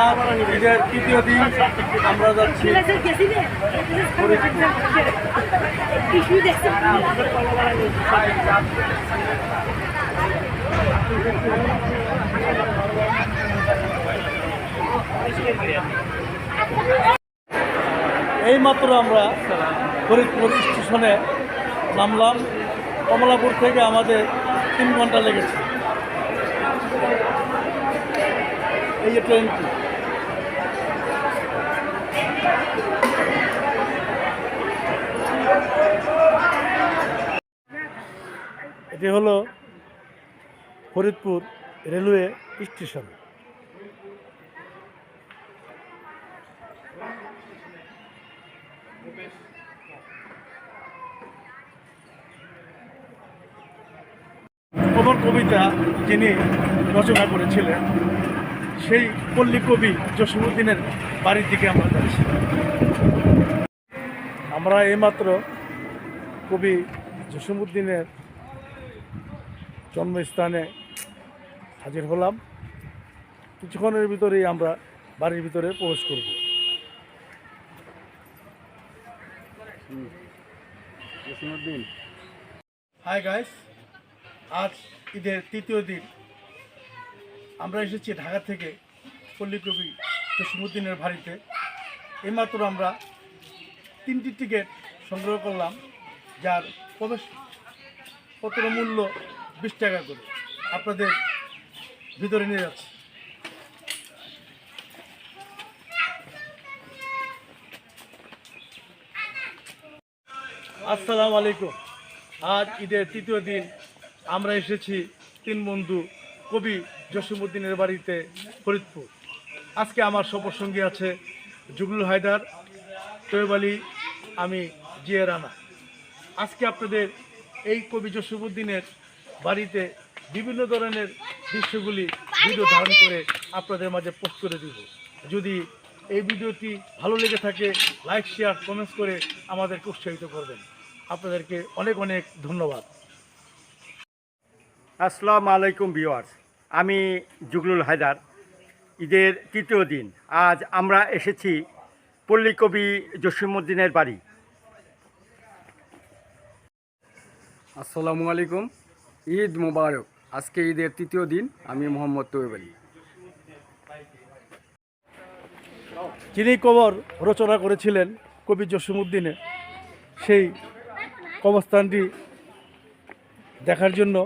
আর ঈদের তৃতীয় দিন আমরা যাচ্ছি এইমাত্র আমরা ফরিদপুর স্টেশনে নামলাম। কমলাপুর থেকে আমাদের তিন ঘণ্টা লেগেছে। এই যে ট্রেনটি এটি হলো ফরিদপুর রেলওয়ে স্টেশন। কবিতা যিনি রচনা করেছিলেন সেই পল্লী কবি জসিমুদ্দিনের বাড়ির দিকে আমরা যাচ্ছি। আমরা এইমাত্র কবি জসিমুদ্দিনের জন্মস্থানে হাজির হলাম। কিছুক্ষণের ভিতরেই আমরা বাড়ির ভিতরে প্রবেশ করব। হাই গাইস আজ ঈদের তৃতীয় দিন। আমরা এসেছি ঢাকা থেকে পল্লীকবি জসিমুদ্দিনের বাড়িতে। এইমাত্র আমরা তিনটি টিকিট সংগ্রহ করলাম, যার প্রবেশ পত্র মূল্য বিশ টাকা করে। আপনাদের ভিতরে নিয়ে যাচ্ছে। আসসালামু আলাইকুম। আজ ঈদের তৃতীয় দিন, আমরা এসেছি তিন বন্ধু কবি জসিমুদ্দিনের বাড়িতে ফরিদপুর। আজকে আমার সফর সঙ্গী আছে জুগলুল হায়দার তৈব আলী, আমি জিয়া রানা। আজকে আপনাদের এই কবি জসিমুদ্দিনের বাড়িতে বিভিন্ন ধরনের দৃশ্যগুলি ভিডিও ধারণ করে আপনাদের মাঝে পোস্ট করে দিব। যদি এই ভিডিওটি ভালো লেগে থাকে, লাইক, শেয়ার, কমেন্টস করে আমাদেরকে উৎসাহিত করবেন। আপনাদেরকে অনেক অনেক ধন্যবাদ। আসসালামু আলাইকুম ভিওয়ার্স আমি জুগলুল হায়দার ঈদের তৃতীয় দিন। আজ আমরা এসেছি পল্লীকবি জসিমুদ্দিনের বাড়ি। আসসালামু আলাইকুম। ঈদ মোবারক। আজকে ঈদের তৃতীয় দিন আমি মোহাম্মদ তৈব আলী। যিনি কবর রচনা করেছিলেন কবি জসিমুদ্দিনে সেই কবরস্থানটি দেখার জন্য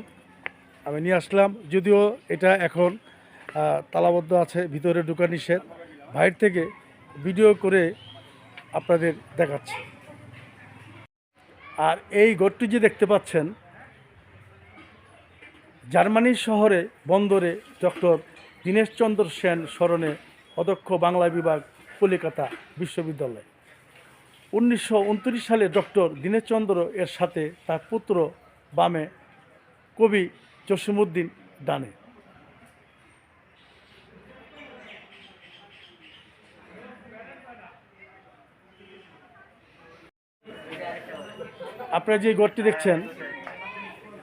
আমি নিয়ে আসলাম। যদিও এটা এখন তালাবদ্ধ আছে, ভিতরে ঢোকা নিষেধ। বাইরে থেকে ভিডিও করে আপনাদের দেখাচ্ছি। আর এই ঘরটি যে দেখতে পাচ্ছেন জার্মানির শহরে বন্দরে ডক্টর দীনেশচন্দ্র সেন স্মরণে অধ্যক্ষ বাংলা বিভাগ কলিকাতা বিশ্ববিদ্যালয়। উনিশশো উনত্রিশ সালে ডক্টর দীনেশচন্দ্র এর সাথে তার পুত্র বামে কবি জসিমুদ্দিন ডানে। আপনারা যে গড়টি দেখছেন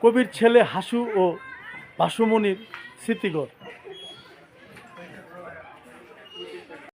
কবির ছেলে হাসু ও বাসুমণির স্মৃতিঘর।